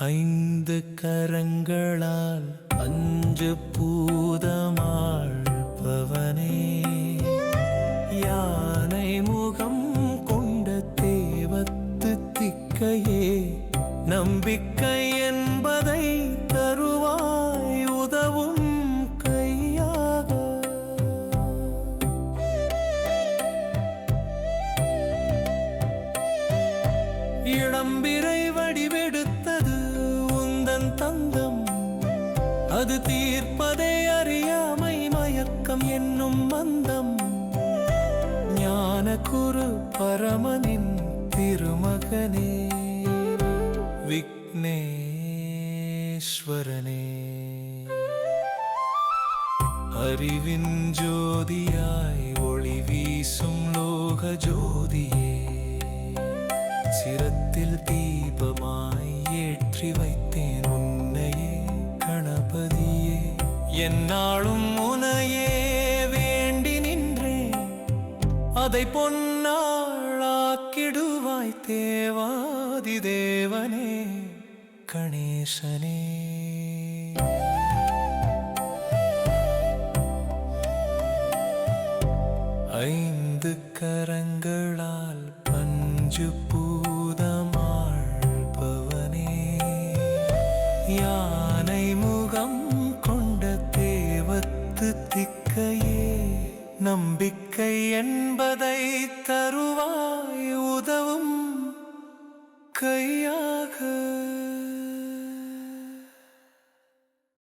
ஐந்து கரங்களால் அஞ்சு பூதமாழ்பவனே யானை முகம் கொண்ட தேவத்து திக்கையே நம்பிக்கை என்பதை தருவாய் உதவும் கையாக. இளம்பிரை வடிவே அது தீர்ப்பதே அறியாமை மயக்கம் என்னும் மந்தம். ஞான குரு பரமனின் திருமகனே விக்னேஸ்வரனே. அறிவின் ஜோதியாய் ஒளி வீசும் லோக ஜோதியே சிரத்தில் தீ என்னாலும் முனையே வேண்டி நின்றேன். அதை பொன்னாளாக்கிடுவாய் தேவாதி தேவனே கணேசனே. ஐந்து கரங்களால் பஞ்சு பூதமாழ்பவனே யார் தேவத்து திக்கையே நம்பிக்கை என்பதை தருவாய் உதவும் கையாக.